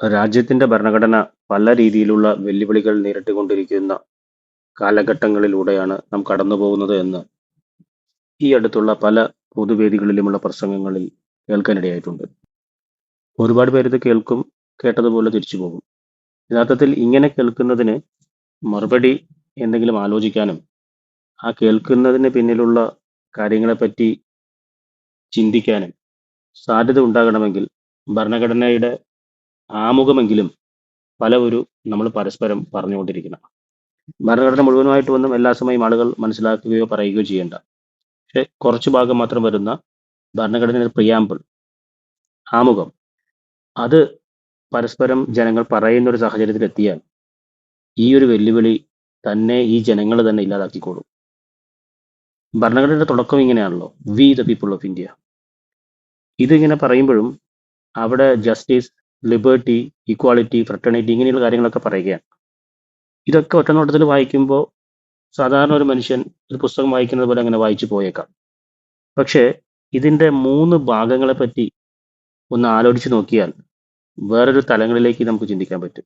രാജ്യത്തിന്റെ ഭരണഘടന പല രീതിയിലുള്ള വെല്ലുവിളികൾ നേരിട്ടുകൊണ്ടിരിക്കുന്ന കാലഘട്ടങ്ങളിലൂടെയാണ് നാം കടന്നുപോകുന്നത് എന്ന് ഈ അടുത്തുള്ള പല പൊതുവേദികളിലുമുള്ള പ്രസംഗങ്ങളിൽ കേൾക്കാനിടയായിട്ടുണ്ട്. ഒരുപാട് പേരിത് കേൾക്കും, കേട്ടതുപോലെ തിരിച്ചു പോകും. യഥാർത്ഥത്തിൽ ഇങ്ങനെ കേൾക്കുന്നതിന് മറുപടി എന്തെങ്കിലും ആലോചിക്കാനും ആ കേൾക്കുന്നതിന് പിന്നിലുള്ള കാര്യങ്ങളെപ്പറ്റി ചിന്തിക്കാനും സാധ്യത ഉണ്ടാകണമെങ്കിൽ ഭരണഘടനയുടെ ആമുഖമെങ്കിലും പല ഒരു നമ്മൾ പരസ്പരം പറഞ്ഞുകൊണ്ടിരിക്കണം. ഭരണഘടന മുഴുവനുമായിട്ട് ഒന്നും എല്ലാ സമയം ആളുകൾ മനസ്സിലാക്കുകയോ പറയുകയോ ചെയ്യേണ്ട. പക്ഷെ കുറച്ച് ഭാഗം മാത്രം വരുന്ന ഭരണഘടനയുടെ പ്രിയാമ്പിൾ ആമുഖം അത് പരസ്പരം ജനങ്ങൾ പറയുന്ന ഒരു സാഹചര്യത്തിൽ എത്തിയാൽ ഈ ഒരു വെല്ലുവിളി തന്നെ ഈ ജനങ്ങൾ തന്നെ ഇല്ലാതാക്കിക്കോളും. ഭരണഘടനയുടെ തുടക്കം ഇങ്ങനെയാണല്ലോ we the people of India ഇതിങ്ങനെ പറയുമ്പോഴും അവിടെ ജസ്റ്റിസ് ലിബർട്ടി ഇക്വാളിറ്റി ഫ്രട്ടേണിറ്റി ഇങ്ങനെയുള്ള കാര്യങ്ങളൊക്കെ പറയുകയാണ്. ഇതൊക്കെ ഒറ്റനോട്ടത്തിൽ വായിക്കുമ്പോൾ സാധാരണ ഒരു മനുഷ്യൻ ഒരു പുസ്തകം വായിക്കുന്നത് പോലെ അങ്ങനെ വായിച്ചു പോയേക്കാം. പക്ഷേ ഇതിന്റെ മൂന്ന് ഭാഗങ്ങളെ പറ്റി ഒന്ന് ആലോചിച്ച് നോക്കിയാൽ വേറൊരു തലങ്ങളിലേക്ക് നമുക്ക് ചിന്തിക്കാൻ പറ്റും.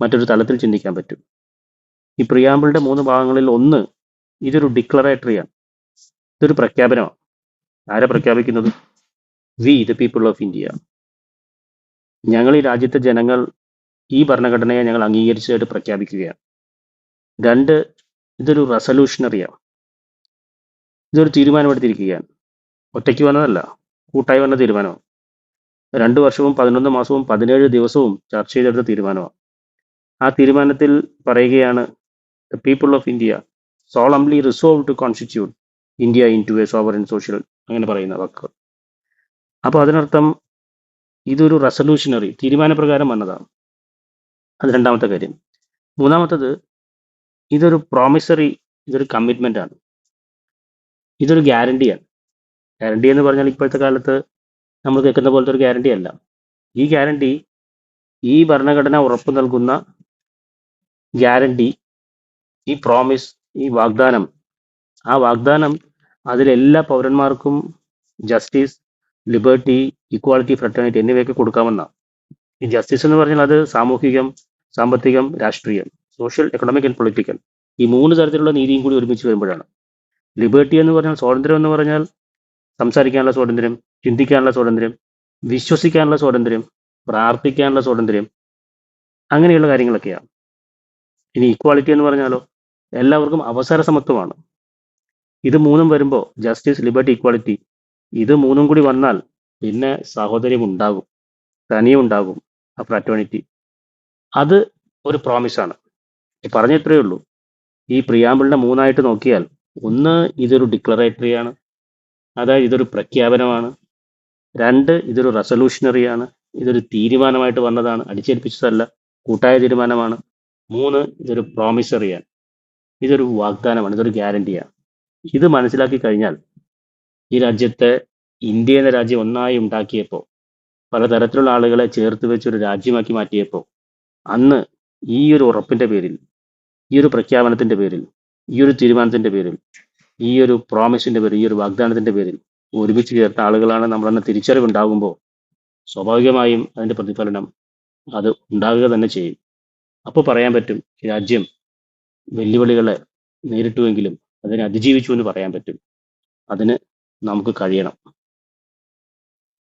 മറ്റൊരു തലത്തിൽ ചിന്തിക്കാൻ പറ്റും. ഈ പ്രിയാമ്പിളിന്റെ മൂന്ന് ഭാഗങ്ങളിൽ ഒന്ന് ഇതൊരു ഡിക്ലറേറ്ററിയാണ് ഇതൊരു പ്രഖ്യാപനമാണ്. ആരെ പ്രഖ്യാപിക്കുന്നത്? We the people of India ഞങ്ങൾ ഈ രാജ്യത്തെ ജനങ്ങൾ ഈ ഭരണഘടനയെ ഞങ്ങൾ അംഗീകരിച്ചതായിട്ട് പ്രഖ്യാപിക്കുകയാണ്. രണ്ട് ഇതൊരു റെസൊല്യൂഷണറിയാണ് ഇതൊരു തീരുമാനമെടുത്തിരിക്കുകയാണ്. ഒറ്റയ്ക്ക് വന്നതല്ല കൂട്ടായി വന്ന തീരുമാനമാണ്. രണ്ട് വർഷവും പതിനൊന്ന് മാസവും പതിനേഴ് ദിവസവും ചർച്ച ചെയ്തെടുത്ത തീരുമാനമാണ്. ആ തീരുമാനത്തിൽ പറയുകയാണ് the people of India solemnly resolve to constitute India into a sovereign social അങ്ങനെ പറയുന്ന വാക്കുകൾ. അപ്പോൾ അതിനർത്ഥം ഇതൊരു റെസൊല്യൂഷനറി തീരുമാനപ്രകാരം വന്നതാണ്. അത് രണ്ടാമത്തെ കാര്യം. മൂന്നാമത്തത് ഇതൊരു പ്രോമിസറി ഇതൊരു കമ്മിറ്റ്മെന്റ് ആണ്. ഇതൊരു ഗ്യാരണ്ടിയാണ് ഗ്യാരണ്ടി എന്ന് പറഞ്ഞാൽ ഇപ്പോഴത്തെ കാലത്ത് നമ്മൾ കേൾക്കുന്ന പോലത്തെ ഒരു ഗ്യാരണ്ടി അല്ല. ഈ ഗ്യാരണ്ടി ഈ ഭരണഘടന ഉറപ്പ് നൽകുന്ന ഗ്യാരണ്ടി ഈ പ്രോമിസ് ഈ വാഗ്ദാനം ആ വാഗ്ദാനം അതിലെല്ലാ പൗരന്മാർക്കും ജസ്റ്റിസ് ലിബർട്ടി ഇക്വാളിറ്റി ഫ്രട്ടേണിറ്റി എന്നിവയൊക്കെ കൊടുക്കാമെന്നാണ്. ഈ ജസ്റ്റിസ് എന്ന് പറഞ്ഞാൽ അത് സാമൂഹികം സാമ്പത്തികം രാഷ്ട്രീയം സോഷ്യൽ എക്കണോമിക് ആൻഡ് പൊളിറ്റിക്കൽ ഈ മൂന്ന് തരത്തിലുള്ള നീതിയും കൂടി ഒരുമിച്ച് വരുമ്പോഴാണ്. ലിബർട്ടി എന്ന് പറഞ്ഞാൽ സ്വാതന്ത്ര്യം എന്ന് പറഞ്ഞാൽ സംസാരിക്കാനുള്ള സ്വാതന്ത്ര്യം ചിന്തിക്കാനുള്ള സ്വാതന്ത്ര്യം വിശ്വസിക്കാനുള്ള സ്വാതന്ത്ര്യം പ്രാർത്ഥിക്കാനുള്ള സ്വാതന്ത്ര്യം അങ്ങനെയുള്ള കാര്യങ്ങളൊക്കെയാണ്. ഇനി ഈക്വാളിറ്റി എന്ന് പറഞ്ഞാലോ എല്ലാവർക്കും അവസര സമത്വമാണ്. ഇത് മൂന്നും വരുമ്പോൾ ജസ്റ്റിസ് ലിബർട്ടി ഈക്വാളിറ്റി ഇത് മൂന്നും കൂടി വന്നാൽ പിന്നെ സഹോദര്യം ഉണ്ടാകും തനിയും ഉണ്ടാകും ആ ഫ്രാറ്റേണിറ്റി അത് ഒരു പ്രോമിസാണ് പറഞ്ഞ ഇത്രയേ ഉള്ളൂ. ഈ പ്രിയാമ്പിളിനെ മൂന്നായിട്ട് നോക്കിയാൽ ഒന്ന് ഇതൊരു ഡിക്ലറേറ്ററി ആണ് അതായത് ഇതൊരു പ്രഖ്യാപനമാണ് രണ്ട് ഇതൊരു റെസൊല്യൂഷണറിയാണ് ഇതൊരു തീരുമാനമായിട്ട് വന്നതാണ് അടിച്ചേൽപ്പിച്ചതല്ല കൂട്ടായ തീരുമാനമാണ് മൂന്ന് ഇതൊരു പ്രോമിസറിയാണ് ഇതൊരു വാഗ്ദാനമാണ് ഇതൊരു ഗ്യാരണ്ടിയാണ് ഇത് മനസ്സിലാക്കി കഴിഞ്ഞാൽ ഈ രാജ്യത്തെ ഇന്ത്യ എന്ന രാജ്യം ഒന്നായി ഉണ്ടാക്കിയപ്പോൾ പലതരത്തിലുള്ള ആളുകളെ ചേർത്ത് വെച്ച് ഒരു രാജ്യമാക്കി മാറ്റിയപ്പോൾ അന്ന് ഈ ഒരു ഉറപ്പിന്റെ പേരിൽ ഈ ഒരു പ്രഖ്യാപനത്തിന്റെ പേരിൽ ഈ ഒരു തീരുമാനത്തിന്റെ പേരിൽ ഈ ഒരു പ്രോമിസിന്റെ പേരിൽ ഈ ഒരു വാഗ്ദാനത്തിന്റെ പേരിൽ ഒരുമിച്ച് ചേർത്ത ആളുകളാണ് നമ്മളെന്ന തിരിച്ചറിവുണ്ടാകുമ്പോൾ സ്വാഭാവികമായും അതിന്റെ പ്രതിഫലനം അത് ഉണ്ടാകുക തന്നെ ചെയ്യും. അപ്പോൾ പറയാൻ പറ്റും രാജ്യം വെല്ലുവിളികളെ നേരിട്ടുവെങ്കിലും അതിനെ അതിജീവിച്ചു എന്ന് പറയാൻ പറ്റും. അതിന് നമുക്ക് കഴിയണം.